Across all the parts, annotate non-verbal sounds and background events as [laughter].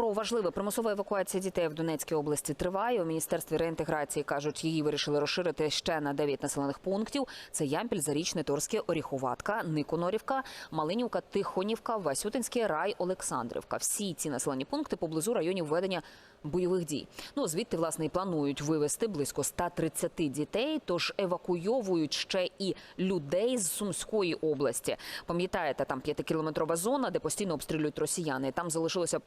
Про важливе примусова евакуація дітей в Донецькій області триває. У міністерстві реінтеграції кажуть, її вирішили розширити ще на 9 населених пунктів. Це Ямпіль, Зарічне, Торське, Оріхуватка, Никонорівка, Малинівка, Тихонівка, Васютинське, Рай, Олександрівка. Всі ці населені пункти поблизу районів ведення бойових дій. Ну звідти власне і планують вивезти близько 130 дітей. Тож евакуйовують ще і людей з Сумської області. Пам'ятаєте, там п'ятикілометрова зона, де постійно обстрілюють росіяни. Там залишилося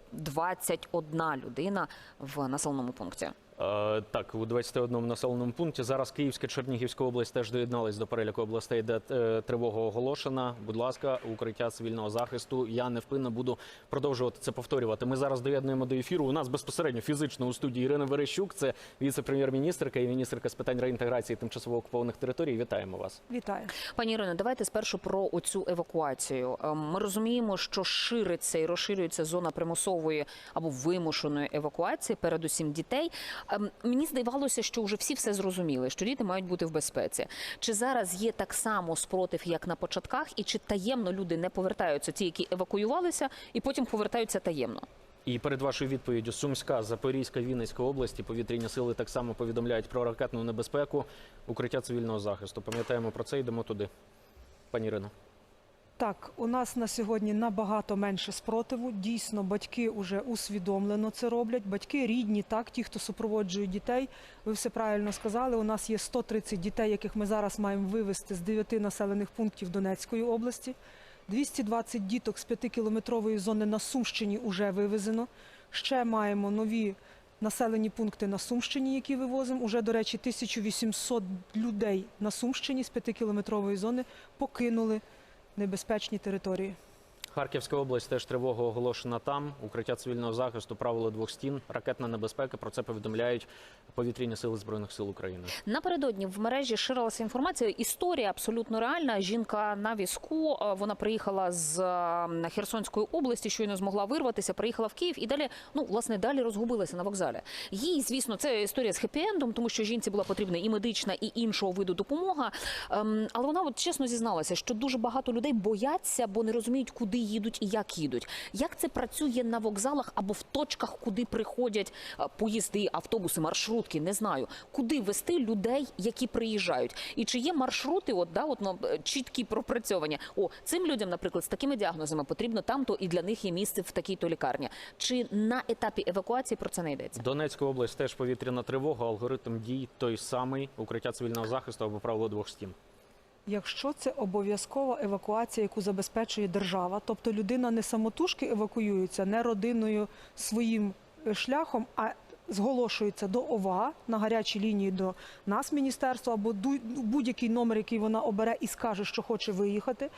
21 людина в населеному пункті. Е, Так, у 21 населеному пункті зараз Київська Чернігівська область теж доєднались до переліку областей, де е, тривога оголошена. Будь ласка, укриття цивільного захисту. Я невпинно буду продовжувати це повторювати. Ми зараз доєднуємо до ефіру. У нас безпосередньо фізично у студії Ірина Верещук. Це віце-прем'єр-міністрка і міністерка з питань реінтеграції тимчасово окупованих територій. Вітаємо вас. Вітаю. Пані Ірино, давайте спершу про оцю евакуацію. Ем, Ми розуміємо, що шириться і розширюється зона примусової або вимушеної евакуації, передусім дітей. Ем, Мені здавалося, що вже всі все зрозуміли, що діти мають бути в безпеці. Чи зараз є так само спротив, як на початках, і чи таємно люди не повертаються, ті, які евакуювалися, і потім повертаються таємно? І перед вашою відповіддю Сумська, Запорізька, Вінницька області повітряні сили так само повідомляють про ракетну небезпеку, укриття цивільного захисту. Пам'ятаємо про це, йдемо туди. Пані Ірино. Так, у нас на сьогодні набагато менше спротиву. Дійсно, батьки вже усвідомлено це роблять. Батьки рідні, так, ті, хто супроводжує дітей. Ви все правильно сказали. У нас є 130 дітей, яких ми зараз маємо вивезти з 9 населених пунктів Донецької області. 220 діток з 5-кілометрової зони на Сумщині вже вивезено. Ще маємо нові населені пункти на Сумщині, які вивозимо. Уже, до речі, 1800 людей на Сумщині з 5-кілометрової зони покинули небезпечні території. Харківська область теж тривога оголошена там. Укриття цивільного захисту, правило двох стін, ракетна небезпека. Про це повідомляють повітряні сили збройних сил України. Напередодні в мережі ширилася інформація. Історія абсолютно реальна. Жінка на візку. е, Вона приїхала з е, Херсонської області, щойно змогла вирватися. Приїхала в Київ і далі, ну власне, далі розгубилася на вокзалі. Їй, звісно, це історія з хеппі-ендом, тому що жінці була потрібна і медична, і іншого виду допомога. Ем, Але вона от чесно зізналася, що дуже багато людей бояться, бо не розуміють, куди їдуть і як їдуть. Як це працює на вокзалах або в точках, куди приходять е, поїзди, автобуси, маршрутки? Не знаю, куди вести людей, які приїжджають, і чи є маршрути, от да, от ну, е, чіткі пропрацьовані. О, цим людям, наприклад, з такими діагнозами потрібно там-то, і для них є місце в такій-то лікарні. Чи на етапі евакуації про це не йдеться? Донецька область теж повітряна тривога. Алгоритм дій той самий укриття цивільного захисту або правило двох стін. Якщо це обов'язкова евакуація, яку забезпечує держава, тобто людина не самотужки евакуюється, не родиною своїм е, шляхом, а зголошується до ОВА на гарячій лінії до нас, міністерства, або будь-який номер, який вона обере і скаже, що хоче виїхати,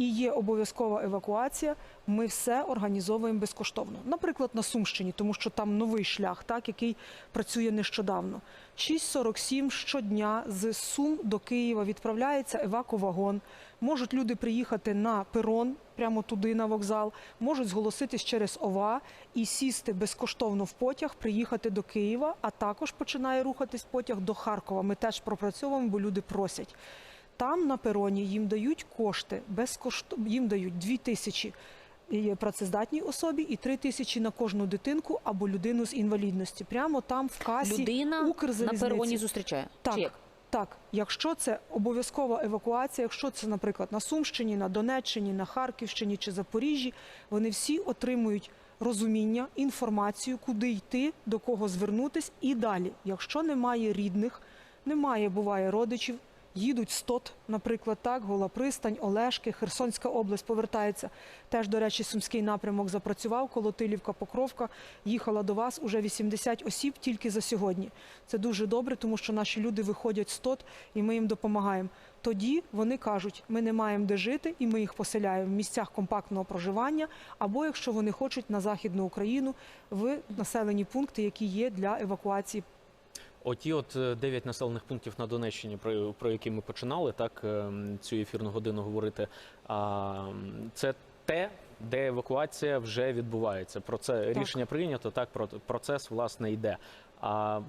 і є обов'язкова евакуація, ми все організовуємо безкоштовно. Наприклад, на Сумщині, тому що там новий шлях, так, який працює нещодавно. 6.47 щодня з Сум до Києва відправляється евакувагон. Можуть люди приїхати на перон, прямо туди на вокзал, можуть зголоситись через ОВА і сісти безкоштовно в потяг, приїхати до Києва, а також починає рухатись потяг до Харкова. Ми теж пропрацьовуємо, бо люди просять. Там на пероні їм дають кошти безкоштовно, їм дають 2 тисячі працездатній особі і 3 тисячі на кожну дитинку або людину з інвалідності. Прямо там в касі Людина на пероні зустрічає. Так. Чи як? Так, якщо це обов'язкова евакуація, якщо це, наприклад, на Сумщині, на Донеччині, на Харківщині чи Запоріжжі, вони всі отримують розуміння, інформацію, куди йти, до кого звернутись і далі. Якщо немає рідних, немає, буває родичів. Їдуть СТОТ, наприклад, так, Гола Пристань, Олешки, Херсонська область повертається. Теж, до речі, Сумський напрямок запрацював, Колотилівка, Покровка. Їхала до вас уже 80 осіб тільки за сьогодні. Це дуже добре, тому що наші люди виходять з СТОТ і ми їм допомагаємо. Тоді вони кажуть, ми не маємо де жити, і ми їх поселяємо в місцях компактного проживання, або якщо вони хочуть на Західну Україну в населені пункти, які є для евакуації Оті, от е, дев'ять населених пунктів на Донеччині, про, про які ми починали, так ем, цю ефірну годину говорити. А це те, де евакуація вже відбувається. Про це рішення прийнято. Так про процес власне йде. А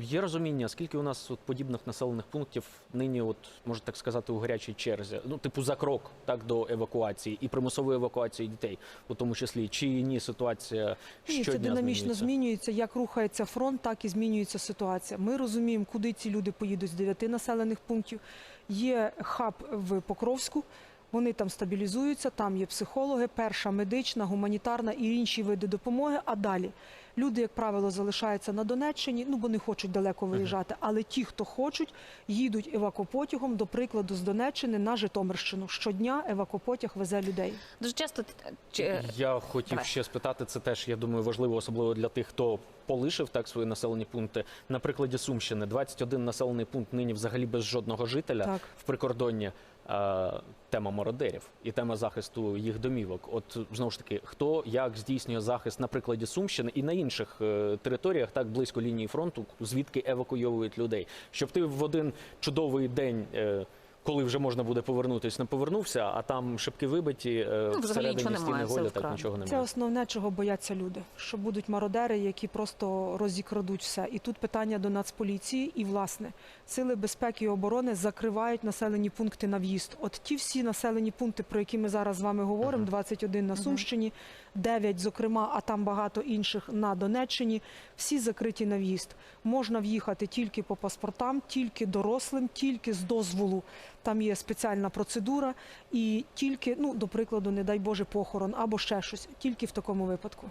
є розуміння, скільки у нас от подібних населених пунктів нині, от можна так сказати, у гарячій черзі, ну типу за крок так до евакуації і примусової евакуації дітей, у тому числі, чи ні ситуація Ні, це динамічно змінюється? змінюється. Як рухається фронт, так і змінюється ситуація. Ми розуміємо, куди ці люди поїдуть з дев'яти населених пунктів. Є хаб в Покровську. Вони там стабілізуються, там є психологи, перша медична, гуманітарна і інші види допомоги. А далі люди, як правило, залишаються на Донеччині, ну бо не хочуть далеко виїжджати. Але ті, хто хочуть, їдуть евакопотягом, до прикладу, з Донеччини на Житомирщину. Щодня евакопотяг везе людей. Дуже часто е, чи- Я хотів Давай. ще спитати, це теж я думаю важливо, особливо для тих, хто полишив так свої населені пункти. На прикладі Сумщини 21 населений пункт нині взагалі без жодного жителя Так. в прикордонні. Е, тема мародерів і тема захисту їх домівок. От знову ж таки, хто як здійснює захист на прикладі Сумщини і на інших е, територіях, так близько лінії фронту, звідки евакуйовують людей, щоб ти в один чудовий день. е, коли вже можна буде повернутися, не повернувся, а там шибки вибиті, е, Ну, взагалі всередині нічого стіни немає, голі, так нічого Це основне, чого бояться люди, що будуть мародери, які просто розікрадуть все. І тут питання до Нацполіції, і власне сили безпеки і оборони закривають населені пункти на в'їзд. От ті всі населені пункти, про які ми зараз з вами говоримо, 21 на Сумщині, 9, зокрема, а там багато інших на Донеччині. Всі закриті на в'їзд. Можна в'їхати тільки по паспортам, тільки дорослим, тільки з дозволу. Там є спеціальна процедура, і тільки, ну до прикладу, не дай Боже, похорон або ще щось, тільки в такому випадку.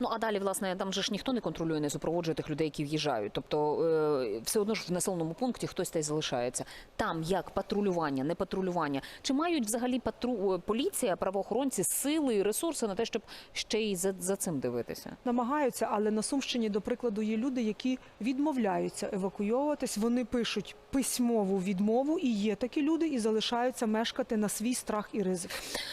Ну а далі, власне, там же ж ніхто не контролює, не супроводжує тих людей, які в'їжджають. Тобто е, все одно ж в населеному пункті хтось та й залишається. Там як патрулювання, не патрулювання. Чи мають взагалі патру е, поліція, правоохоронці сили і ресурси на те, щоб ще й за, за цим дивитися? Намагаються, але на Сумщині, до прикладу, є люди, які відмовляються евакуйовуватись. Вони пишуть письмову відмову, і є такі люди, і залишаються мешкати на свій страх і ризик.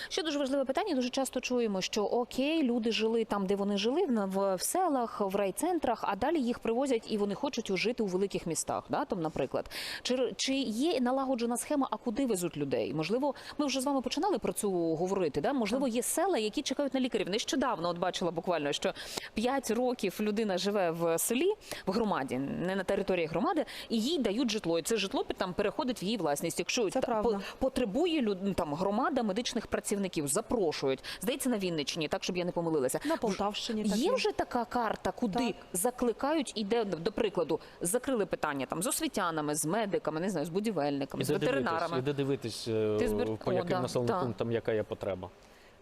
Ще дуже важливе питання. Дуже часто чуємо, що окей, люди жили там, де вони жили, в, селах, в райцентрах, а далі їх привозять і вони хочуть жити у великих містах. Да, там, наприклад, чи, чи є налагоджена схема, а куди везуть людей? Можливо, ми вже з вами починали про це говорити. Да? Можливо, є села, які чекають на лікарів. Нещодавно от бачила буквально, що 5 років людина живе в селі, в громаді, не на території громади, і їй дають житло. І це житло там переходить в її власність. Якщо Це правда. по- потребує люд... ну, там громада медичних працівників, запрошують. Здається, на Вінниччині, так щоб я не помилилася. На Полтавщині так Є вже така карта, куди Так. закликають, іде до прикладу, закрили питання там з освітянами, з медиками, не знаю, з будівельниками, з Іде дивитись, ветеринарами. іде дивитись е, Ти збір- по яким населеним пунктам, яка є потреба.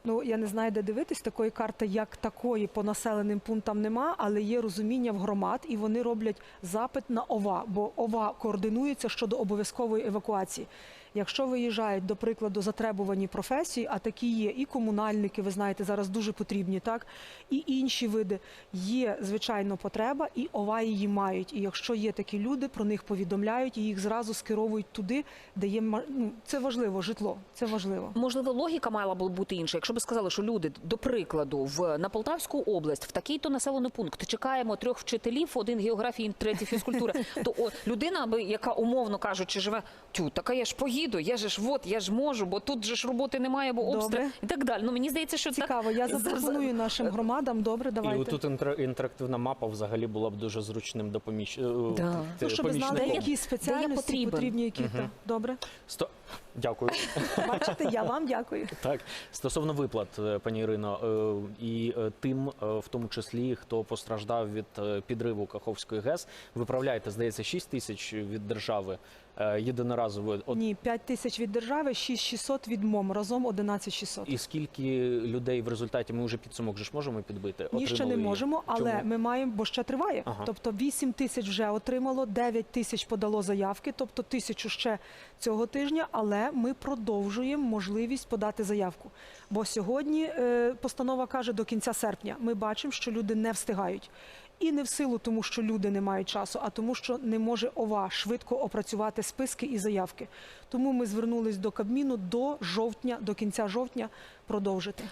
Ну я не знаю, де дивитись. Такої карти, як такої, по населеним пунктам нема, але є розуміння в громад, і вони роблять запит на ОВА, бо ОВА координується щодо обов'язкової евакуації. Якщо виїжджають, до прикладу, затребувані професії, а такі є і комунальники, ви знаєте, зараз дуже потрібні, так і інші види. Є звичайно потреба, і ОВА її мають. І якщо є такі люди, про них повідомляють і їх зразу скеровують туди, де є ну, це важливо, житло. Це важливо. Можливо, логіка мала б бути інша. Якщо б сказали, що люди, до прикладу, в на Полтавську область, в такий-то населений пункт чекаємо трьох вчителів, один географії, третій фізкультури. То людина, яка умовно кажучи, живе тю, така я ж поїду, я же ж от, я ж можу, бо тут же ж роботи немає, бо обстріл і так далі. Ну мені здається, що Цікаво, я запропоную нашим громадам. Добре, І давайте. тут інтер- інтерактивна мапа взагалі була б дуже зручним допоміж... е, Да. те- Ну, щоб знали, які спеціальності потрібен. потрібні, які та. добре. Сто... Дякую. [laughs] Бачите, я вам дякую. Так, стосовно виплат, е, пані Ірино, е, і е, тим, е, в тому числі, хто постраждав від е, підриву Каховської ГЕС, виправляєте, здається, 6 тисяч від держави е, єдиноразово. От Ні, 5 тисяч від держави, 6600 від МОМ, разом 11600. і скільки людей в результаті ми вже підсумок же ж можемо підбити? Ні, ще не її? можемо, але Чому? ми маємо, бо ще триває. Ага. Тобто 8 тисяч вже отримало, 9 тисяч подало заявки, тобто тисячу ще цього тижня, але ми продовжуємо можливість подати заявку. Бо сьогодні е, постанова каже до кінця серпня. Ми бачимо, що люди не встигають. І не в силу тому, що люди не мають часу, а тому, що не може ОВА швидко опрацювати списки і заявки. Тому ми звернулись до Кабміну до жовтня, до кінця жовтня продовжити.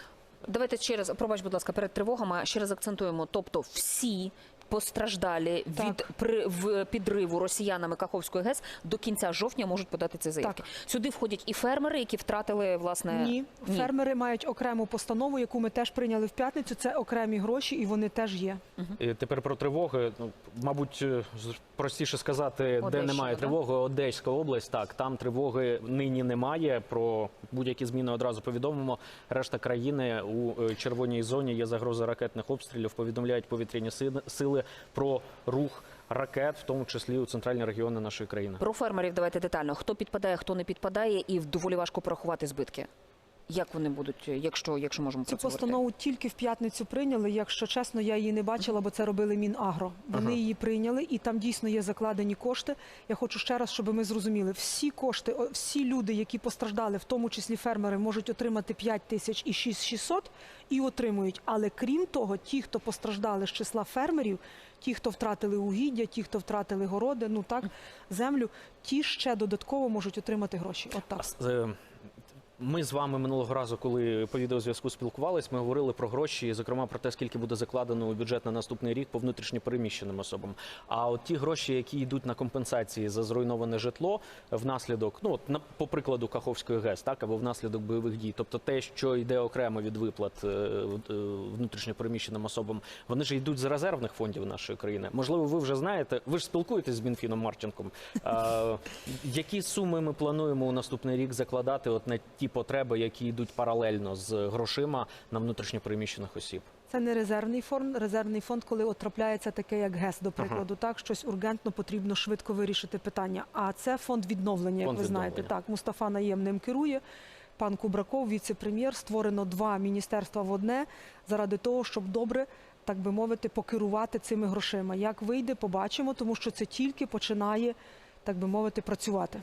Давайте ще раз, пробач, будь ласка, перед тривогами ще раз акцентуємо. Тобто всі постраждалі Так. від при, в підриву росіянами Каховської ГЕС до кінця жовтня можуть подати ці заявки. Сюди входять і фермери, які втратили власне Ні, фермери мають окрему постанову, яку ми теж прийняли в п'ятницю. Це окремі гроші, і вони теж є. І Тепер про тривоги. Ну, мабуть, е, простіше сказати, де немає да? тривоги. Одеська область. Так, там тривоги нині немає. Про будь-які зміни одразу повідомимо. Решта країни у е, червоній зоні є загроза ракетних обстрілів. Повідомляють повітряні си- сили про рух ракет, в тому числі у центральні регіони нашої країни. Про фермерів давайте детально. Хто підпадає, хто не підпадає, і доволі важко порахувати збитки. Як вони будуть, якщо, якщо можемо Цю постанову тільки в п'ятницю прийняли. Якщо чесно, я її не бачила, бо це робили Мінагро. Вони Ага. її прийняли, і там дійсно є закладені кошти. Я хочу ще раз, щоб ми зрозуміли, всі кошти, всі люди, які постраждали, в тому числі фермери, можуть отримати 5 тисяч і 6600 і отримують. Але крім того, ті, хто постраждали з числа фермерів, ті, хто втратили угіддя, ті, хто втратили городи, ну так землю, ті ще додатково можуть отримати гроші. От так. Ми з вами минулого разу, коли по відеозв'язку спілкувались, ми говорили про гроші, зокрема про те, скільки буде закладено у бюджет на наступний рік по внутрішньо переміщеним особам. А от ті гроші, які йдуть на компенсації за зруйноване житло внаслідок, ну от на по прикладу Каховської ГЕС, так або внаслідок бойових дій, тобто те, що йде окремо від виплат е, е, внутрішньо переміщеним особам, вони ж йдуть з резервних фондів нашої країни. Можливо, ви вже знаєте, ви ж спілкуєтесь з Мінфіном Марченком. Е, які суми ми плануємо у наступний рік закладати от на ті потреби, які йдуть паралельно з грошима на внутрішньо переміщених осіб? Це не резервний фонд. Резервний фонд, коли от трапляється таке, як ГЕС, до прикладу, так щось ургентно потрібно швидко вирішити питання. А це фонд відновлення, як Фонд ви знаєте. Так, Мустафа Наєм ним керує. Пан Кубраков, віце-прем'єр, створено два міністерства в одне заради того, щоб добре, так би мовити, покерувати цими грошима. Як вийде, побачимо, тому що це тільки починає, так би мовити, працювати.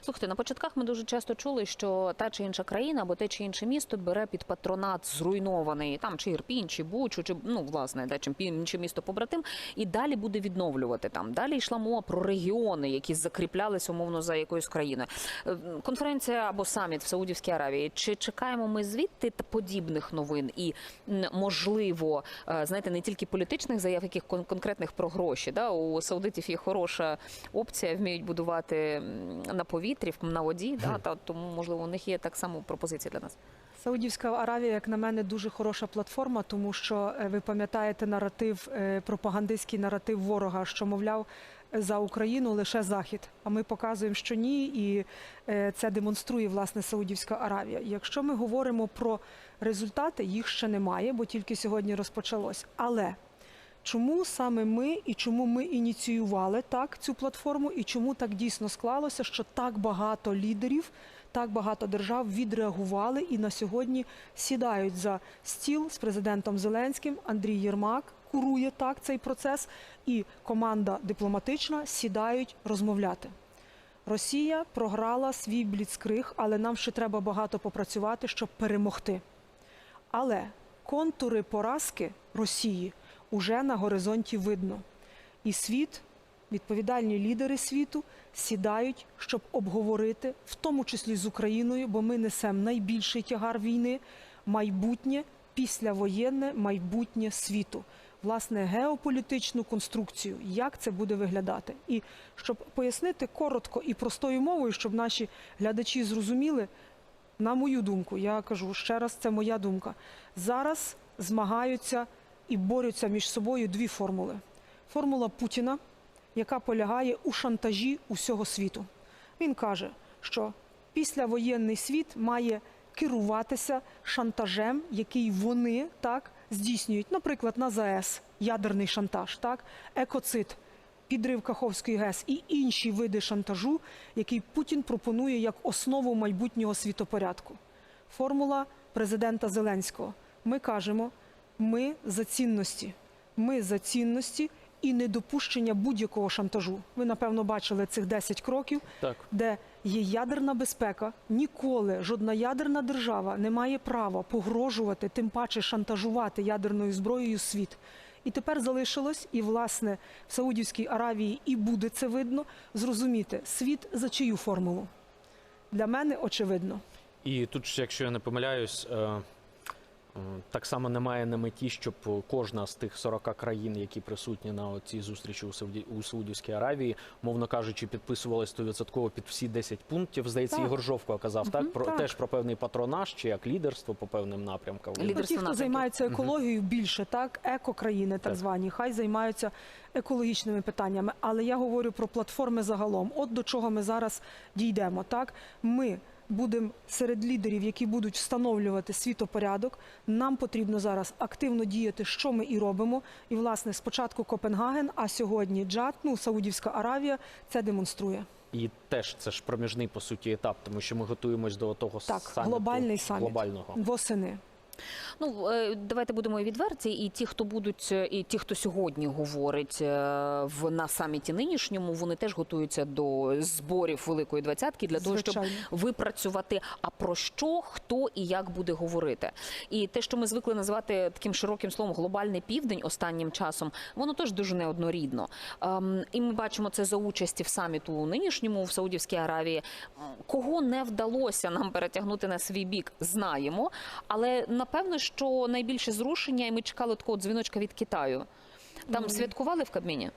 Слухайте, на початках ми дуже часто чули, що та чи інша країна або те чи інше місто бере під патронат зруйнований там чи Ірпінь, чи Бучу, чи ну власне де чи інше місто побратим, і далі буде відновлювати там. Далі йшла мова про регіони, які закріплялися умовно за якоюсь країною. Е, Конференція або саміт в Саудівській Аравії. Чи чекаємо ми звідти подібних новин і можливо, е, знаєте, не тільки політичних заяв, яких кон- конкретних про гроші. Да? У саудитів є хороша опція, вміють будувати на повітрі, на воді. Да? Та, тому, можливо, у них є так само пропозиція для нас. Саудівська Аравія, як на мене, дуже хороша платформа, тому що е, ви пам'ятаєте наратив, е, пропагандистський наратив ворога, що мовляв за Україну лише захід. А ми показуємо, що ні, і е, це демонструє власне Саудівська Аравія. Якщо ми говоримо про результати, їх ще немає, бо тільки сьогодні розпочалось. Але Чому саме ми і чому ми ініціювали так цю платформу, і чому так дійсно склалося, що так багато лідерів, так багато держав відреагували і на сьогодні сідають за стіл з президентом Зеленським. Андрій Єрмак курує так цей процес, і команда дипломатична сідають розмовляти. Росія програла свій бліцкриг, але нам ще треба багато попрацювати, щоб перемогти. Але контури поразки Росії уже на горизонті видно. І світ, відповідальні лідери світу сідають, щоб обговорити, в тому числі з Україною, бо ми несемо найбільший тягар війни, майбутнє, післявоєнне майбутнє світу. Власне, геополітичну конструкцію, як це буде виглядати. І щоб пояснити коротко і простою мовою, щоб наші глядачі зрозуміли, на мою думку, я кажу ще раз, це моя думка. Зараз змагаються і борються між собою дві формули: формула Путіна, яка полягає у шантажі усього світу. Він каже, що післявоєнний світ має керуватися шантажем, який вони так здійснюють, наприклад, на ЗАЕС, ядерний шантаж, так, екоцид, підрив Каховської ГЕС і інші види шантажу, який Путін пропонує як основу майбутнього світопорядку. Формула президента Зеленського. Ми кажемо, ми за цінності. Ми за цінності і недопущення будь-якого шантажу. Ви, напевно, бачили цих 10 кроків, Так. де є ядерна безпека. Ніколи жодна ядерна держава не має права погрожувати, тим паче шантажувати ядерною зброєю світ. І тепер залишилось, і власне в Саудівській Аравії і буде це видно, зрозуміти світ за чию формулу. Для мене очевидно. І тут, якщо я не помиляюсь, е, Так само немає на меті, щоб кожна з тих 40 країн, які присутні на цій зустрічі у Сауді у Саудівській Аравії, мовно кажучи, підписували 100% під всі 10 пунктів. Здається, Так. Ігор Жовко казав так про так. теж про певний патронаж чи як лідерство по певним напрямкам. Лідерство ті, хто займається екологією більше, так еко-країни, так, Так. звані, хай займаються екологічними питаннями. Але я говорю про платформи загалом. От до чого ми зараз дійдемо. Так, ми будемо серед лідерів, які будуть встановлювати світопорядок. Нам потрібно зараз активно діяти, що ми і робимо. І власне спочатку Копенгаген, а сьогодні Джад, ну Саудівська Аравія, це демонструє. І теж це ж проміжний по суті етап, тому що ми готуємось до того Так, саміту глобальний саміт. глобального. Восени. Ну е, давайте будемо відверті. І ті, хто будуть, е, і ті, хто сьогодні говорить е, в на саміті нинішньому, вони теж готуються до зборів Великої двадцятки для того, щоб випрацювати, а про що, хто і як буде говорити. І те, що ми звикли називати таким широким словом глобальний південь останнім часом, воно теж дуже неоднорідно. Ем, і ми бачимо це за участі в саміту нинішньому в Саудівській Аравії. Кого не вдалося нам перетягнути на свій бік, знаємо. Але напевно, що найбільше зрушення, і ми чекали такого дзвіночка від Китаю. Там святкували в Кабміні?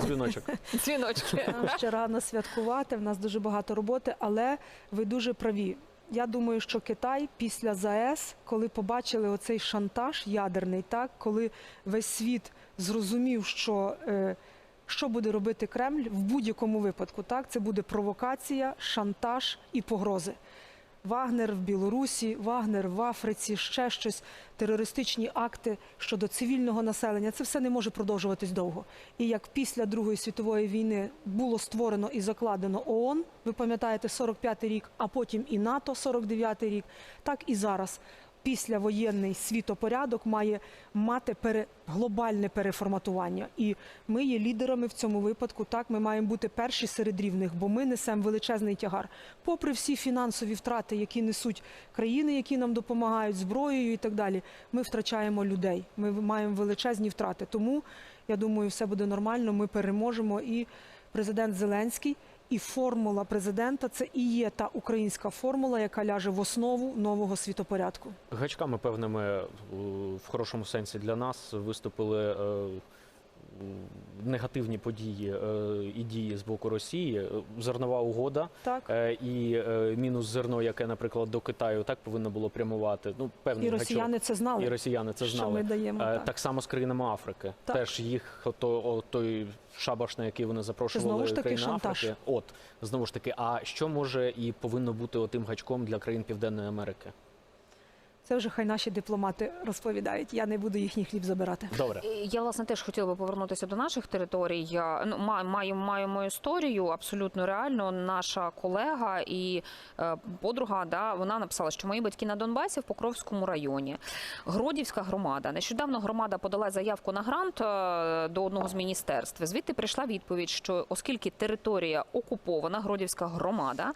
Дзвіночок. [laughs] Дзвіночки. Нам ще рано святкувати, в нас дуже багато роботи, але ви дуже праві. Я думаю, що Китай після ЗАЕС, коли побачили оцей шантаж ядерний, так коли весь світ зрозумів, що е, що буде робити Кремль в будь-якому випадку, так це буде провокація, шантаж і погрози. Вагнер в Білорусі, Вагнер в Африці, ще щось, терористичні акти щодо цивільного населення. Це все не може продовжуватись довго. І як після Другої світової війни було створено і закладено ООН, ви пам'ятаєте, 45-й рік, а потім і НАТО 49-й рік, так і зараз. Післявоєнний світопорядок має мати пере, глобальне переформатування. І ми є лідерами в цьому випадку. Так, ми маємо бути перші серед рівних, бо ми несемо величезний тягар. Попри всі фінансові втрати, які несуть країни, які нам допомагають зброєю і так далі, ми втрачаємо людей. Ми маємо величезні втрати. Тому я думаю, все буде нормально. Ми переможемо. І президент Зеленський. І формула президента це і є та українська формула, яка ляже в основу нового світопорядку. Гачками певними в хорошому сенсі для нас виступили е, негативні події е, і дії з боку Росії. Е, Зернова угода Так е, і мінус зерно, яке, наприклад, до Китаю так повинно було прямувати. Ну певний і росіяни це знали. і росіяни це що знали. ми даємо. Так. Так само з країнами Африки. Так. Теж їх ото, о, той шабаш, на який вони запрошували знову ж таки країни шантаж. Африки. От знову ж таки, а що може і повинно бути отим гачком для країн Південної Америки? Це вже хай наші дипломати розповідають. Я не буду їхній хліб забирати. Добре. Я власне теж хотіла би повернутися до наших територій. Я, Ну, ма- маємо, маємо історію абсолютно реально. Наша колега і е, подруга, да, вона написала, що мої батьки на Донбасі в Покровському районі. Гродівська громада. Нещодавно громада подала заявку на грант е, до одного з міністерств. Звідти прийшла відповідь, що оскільки територія окупована, Гродівська громада,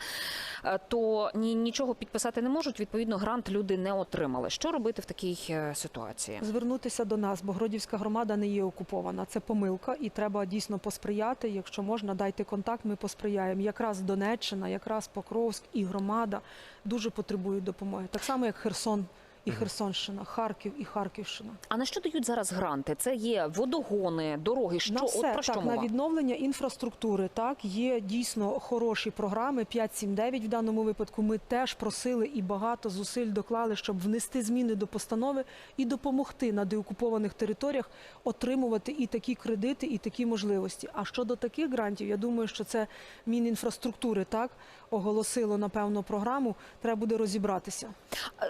е, то ні, нічого підписати не можуть. Відповідно, грант люди не отримали. Що робити в такій е, ситуації? Звернутися до нас, бо Гродівська громада не є окупована. Це помилка, і треба дійсно посприяти. Якщо можна, дайте контакт. Ми посприяємо. Якраз Донеччина, якраз Покровськ і громада дуже потребують допомоги. Так само, як Херсон і Херсонщина, Харків і Харківщина. А на що дають зараз гранти? Це є водогони, дороги. Що на все от про що так мова? на відновлення інфраструктури. Так є дійсно хороші програми. 5.7.9 в даному випадку. Ми теж просили і багато зусиль доклали, щоб внести зміни до постанови і допомогти на деокупованих територіях отримувати і такі кредити, і такі можливості. А щодо таких грантів, я думаю, що це Мінінфраструктури так оголосило напевно програму. Треба буде розібратися.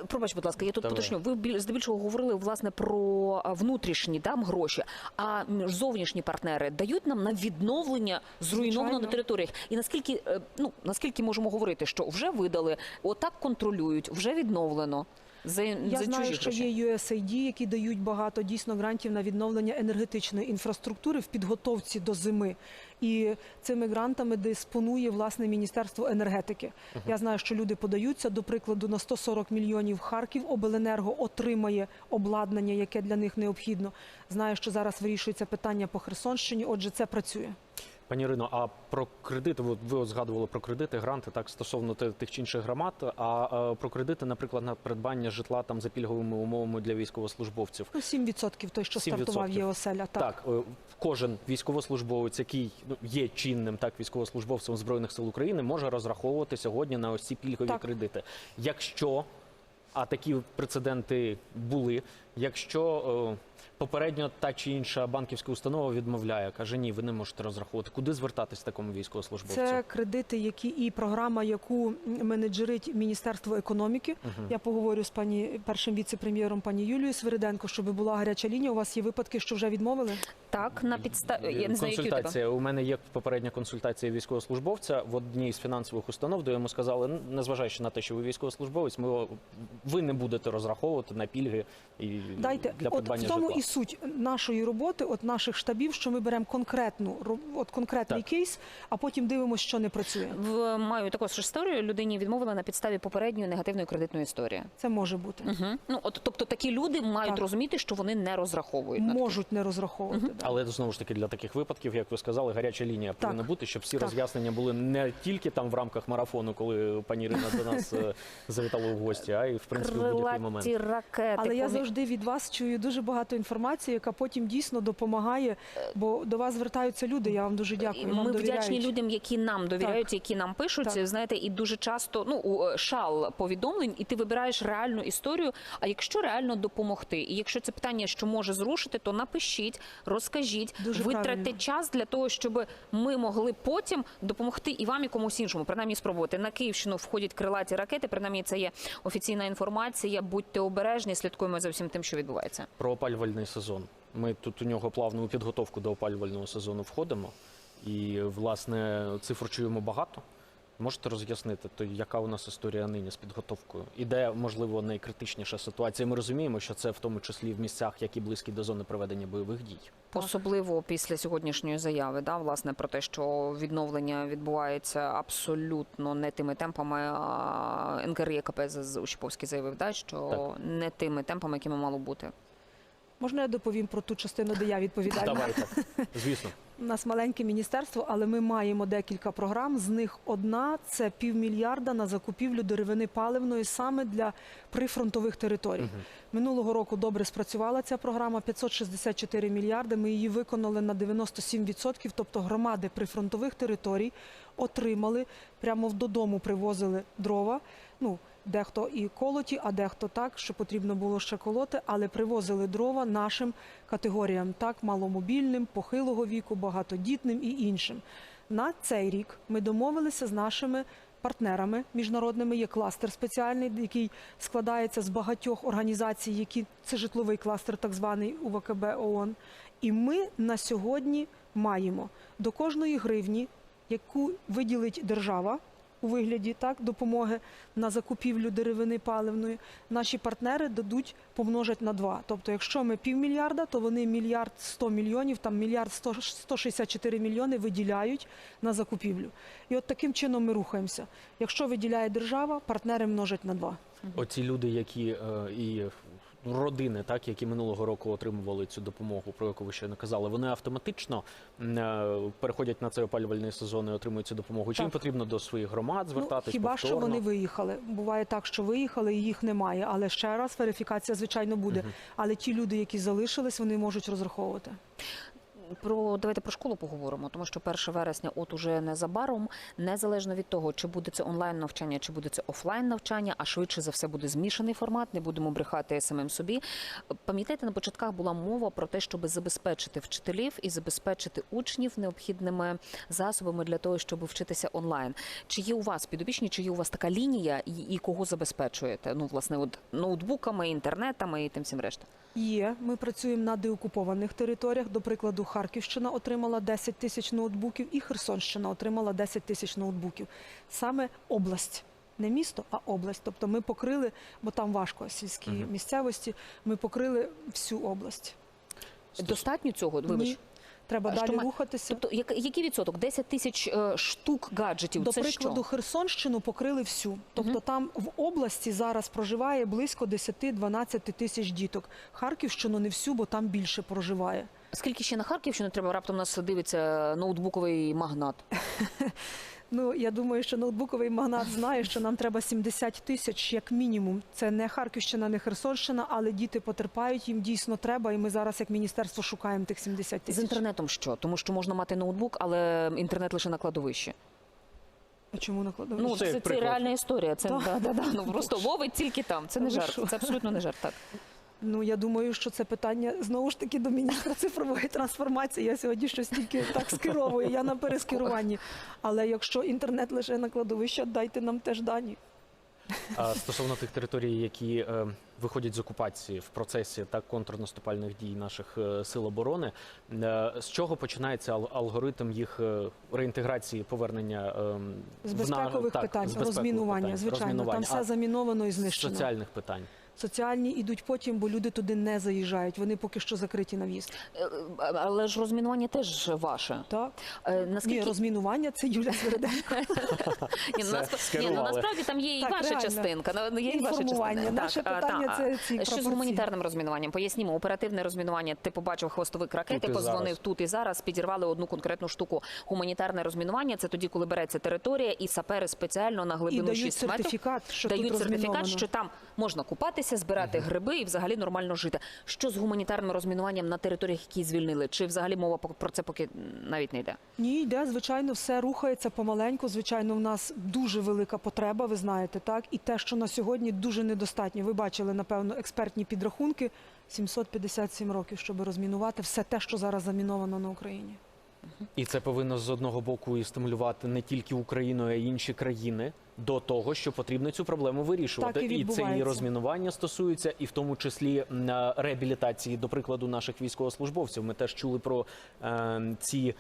Пробач, будь ласка, я тут поточню. Ви біль- здебільшого говорили власне про внутрішні там гроші. А зовнішні партнери дають нам на відновлення зруйнованого на територіях. І наскільки е, ну наскільки можемо говорити, що вже видали, отак контролюють, вже відновлено. За, Я за знаю, чужі що гроші. є USAID, які дають багато дійсно грантів на відновлення енергетичної інфраструктури в підготовці до зими. І цими грантами диспонує власне Міністерство енергетики. Я знаю, що люди подаються. До прикладу, на 140 мільйонів Харків обленерго отримає обладнання, яке для них необхідно. Знаю, що зараз вирішується питання по Херсонщині. Отже, це працює. Пані Ірино, а про кредити, ви, ви згадували про кредити, гранти так стосовно тих чи інших громад. А, е, про кредити, наприклад, на придбання житла там за пільговими умовами для військовослужбовців. Ну, 7% той, що 7%. стартував є оселя. Так. Так, е, кожен військовослужбовець, який ну, є чинним так військовослужбовцем збройних сил України, може розраховувати сьогодні на ось ці пільгові Так. кредити. Якщо а такі прецеденти були, якщо е, попередньо та чи інша банківська установа відмовляє, каже, ні, ви не можете розраховувати. Куди звертатись такому військовослужбовцю? Це кредити, які і програма, яку менеджерить Міністерство економіки. Мгм. Я поговорю з пані першим віце-прем'єром пані Юлією Свириденко, щоб була гаряча лінія. У вас є випадки, що вже відмовили? Так, на підставі я не знаю, у консультація. У мене є попередня консультація військовослужбовця в одній з фінансових установ, де йому сказали, «Ну, незважаючи на те, що ви військовослужбовець, ми ви не будете розраховувати на пільги і Дайте для от в тому житла. і суть нашої роботи, от наших штабів, що ми беремо конкретну от конкретний Так. кейс, а потім дивимося, що не працює. В маю також історію. Людині відмовили на підставі попередньої негативної кредитної історії. Це може бути. Угу. Ну от тобто такі люди мають Так. розуміти, що вони не розраховують. Можуть не розраховувати. да. Але знову ж таки для таких випадків, як ви сказали, гаряча лінія повинна бути, щоб всі Так. роз'яснення були не тільки там в рамках марафону, коли пані Ірина до нас е, завітала в гості, а й в принципі в будь-який момент. Ракети. Але я завжди від вас чую дуже багато інформації, яка потім дійсно допомагає, бо до вас звертаються люди. Я вам дуже дякую. Вам Ми довіряють. вдячні людям, які нам довіряють, Так. які нам пишуть. Так. Знаєте, і дуже часто ну е, шал повідомлень, і ти вибираєш реальну історію. А якщо реально допомогти, і якщо це питання, що може зрушити, то напишіть, розкажіть, Дуже витратьте правильно. час для того, щоб ми могли потім допомогти і вам, і комусь іншому. Принаймні спробувати на Київщину входять крилаті ракети. Принаймні, це є офіційна інформація. Будьте обережні, слідкуємо за всім тим, що відбувається. Про опалювальний сезон. Ми тут у нього плавно у підготовку до опалювального сезону входимо, і власне цифр чуємо багато. Можете роз'яснити, то яка у нас історія нині з підготовкою? І де, можливо, найкритичніша ситуація? Ми розуміємо, що це в тому числі в місцях, які близькі до зони проведення бойових дій. Особливо після сьогоднішньої заяви, да, власне, про те, що відновлення відбувається абсолютно не тими темпами. А НКРЄКП з Ущіповський заявив, да, що Так. не тими темпами, якими мало бути. Можна я доповім про ту частину, де я відповідальна? Давайте, [laughs] звісно. У нас маленьке міністерство, але ми маємо декілька програм. З них одна це півмільярда на закупівлю деревини паливної саме для прифронтових територій. Мгм. Минулого року добре спрацювала ця програма 564 мільярди. Ми її виконали на 97%, тобто громади прифронтових територій отримали прямо додому привозили дрова. Ну, дехто і колоті, а дехто так, що потрібно було ще колоти, але привозили дрова нашим категоріям, так, маломобільним, похилого віку, багатодітним і іншим. На цей рік ми домовилися з нашими партнерами міжнародними. Є кластер спеціальний, який складається з багатьох організацій, які це житловий кластер, так званий УВКБ ООН. І ми на сьогодні маємо до кожної гривні, яку виділить держава. У вигляді так допомоги на закупівлю деревини паливної наші партнери дадуть помножать на два. Тобто, якщо ми півмільярда, то вони мільярд 100 мільйонів, там мільярд 100, 164 мільйони виділяють на закупівлю. І от таким чином ми рухаємося. Якщо виділяє держава, партнери множать на два. Оці люди, які е, і родини, так які минулого року отримували цю допомогу, про яку ви ще не казали, вони автоматично е, переходять на цей опалювальний сезон і отримують цю допомогу. Чи їм потрібно до своїх громад звертатись? ну, хіба що вони виїхали? Буває так, що виїхали і їх немає. Але ще раз верифікація, звичайно, буде. Угу. Але ті люди, які залишились, вони можуть розраховувати. Про давайте про школу поговоримо, тому що 1 вересня, от уже незабаром, незалежно від того, чи буде це онлайн навчання, чи буде це офлайн навчання, а швидше за все буде змішаний формат. Не будемо брехати самим собі. Пам'ятаєте, на початках була мова про те, щоб забезпечити вчителів і забезпечити учнів необхідними засобами для того, щоб вчитися онлайн. Чи є у вас підопічні, чи є у вас така лінія, і, кого забезпечуєте? Ну, власне, от ноутбуками, інтернетами і тим всім решта. Є. Ми працюємо на деокупованих територіях. До прикладу, Харківщина отримала 10 тисяч ноутбуків, і Херсонщина отримала 10 тисяч ноутбуків. Саме область. Не місто, а область. Тобто ми покрили, бо там важко сільські угу. місцевості. Ми покрили всю область. Достатньо цього? Вибач. Ні. Треба далі ми- рухатися. Тобто, як- який відсоток? 10 тисяч е, штук гаджетів. До це прикладу, що? Херсонщину покрили всю. Тобто угу. там в області зараз проживає близько 10-12 тисяч діток. Харківщину не всю, бо там більше проживає. Скільки ще на Харківщину треба раптом нас дивиться ноутбуковий магнат? [laughs] Ну я думаю, що ноутбуковий магнат знає, що нам треба 70 тисяч як мінімум. Це не Харківщина, не Херсонщина, але діти потерпають. Їм дійсно треба. І ми зараз, як міністерство, шукаємо тих 70 З інтернетом що? Тому що можна мати ноутбук, але інтернет лише на кладовищі. А чому на кладовищі? Ну, це це, це, реальна історія. Це да, да, да. Ну, просто ловить тільки там. Це не жарт. Це абсолютно не жарт. Так. Ну я думаю, що це питання знову ж таки до міністра цифрової трансформації. Я сьогодні щось тільки так скеровую. Я на перескеруванні. Але якщо інтернет лише на кладовища, дайте нам теж дані. А стосовно тих територій, які е, виходять з окупації в процесі так контрнаступальних дій наших е, сил оборони, е, з чого починається ал- алгоритм їх е, реінтеграції, повернення е, З в на- безпекових так, питань, з безпекових розмінування, питань, звичайно, там все заміновано і з соціальних питань. Соціальні йдуть потім, бо люди туди не заїжджають. Вони поки що закриті на в'їзд. Е, Але ж розмінування теж ваше. Так Е, ні, розмінування це Юля Свереденко. [laughs] Ні, ну, Ні, ну, скерували. насправді там є і Так, ваша реально. частинка. ну, Є і ваша Інформування. Наше а, питання та, це ці Що з пропорції. гуманітарним розмінуванням? Пояснімо, оперативне розмінування. Ти побачив хвостовик ракети, Тут і позвонив зараз. тут і зараз. Підірвали одну конкретну штуку. Гуманітарне розмінування це тоді, коли береться територія, і сапери спеціально на глибину дають 6 метрів сертифікат, що дають сертифікат, розміновано. що там можна купатися, збирати гриби і взагалі нормально жити. Що з гуманітарним розмінуванням на територіях, які звільнили? Чи взагалі мова про це поки навіть не йде? Ні, йде, звичайно, все рухається помаленьку. Звичайно, в нас дуже велика потреба, ви знаєте, так? І те, що на сьогодні дуже недостатньо. Ви бачили, напевно, експертні підрахунки 757 років, щоб розмінувати все те, що зараз заміновано на Україні. І це повинно з одного боку і стимулювати не тільки Україну, а й інші країни до того, що потрібно цю проблему вирішувати. Так і це і розмінування стосується, і в тому числі реабілітації, до прикладу, наших військовослужбовців. Ми теж чули про е, ці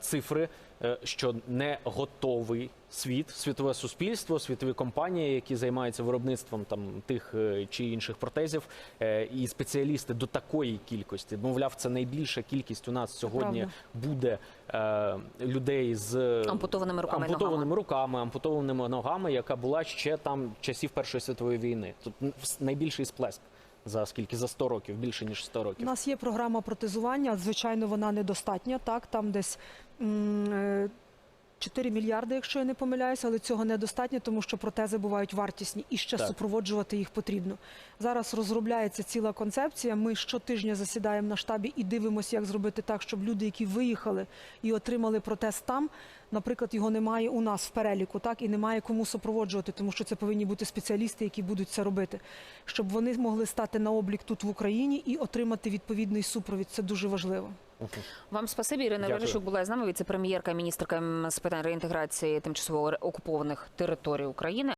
цифри, е, що не готовий світ, світове суспільство, світові компанії, які займаються виробництвом там тих е, чи інших протезів, е, і спеціалісти до такої кількості. Мовляв, це найбільша кількість у нас сьогодні правда. буде е, людей з Ампутованими руками ампутованими руками, ампутованими ногами, яка була ще там часів Першої світової війни. Тут найбільший сплеск за скільки за 100 років, більше ніж 100 років. У нас є програма протезування. Звичайно, вона недостатня. Так, там десь е, 4 мільярди, якщо я не помиляюся, але цього недостатньо, тому що протези бувають вартісні і ще Так. супроводжувати їх потрібно. Зараз розробляється ціла концепція. Ми щотижня засідаємо на штабі і дивимося, як зробити так, щоб люди, які виїхали і отримали протез там, наприклад, його немає у нас в переліку, так і немає кому супроводжувати, тому що це повинні бути спеціалісти, які будуть це робити, щоб вони могли стати на облік тут в Україні і отримати відповідний супровід. Це дуже важливо. Вам спасибі, Ірина Дякую. Була з нами, віце-прем'єрка, міністерка з питань реінтеграції тимчасово окупованих територій України.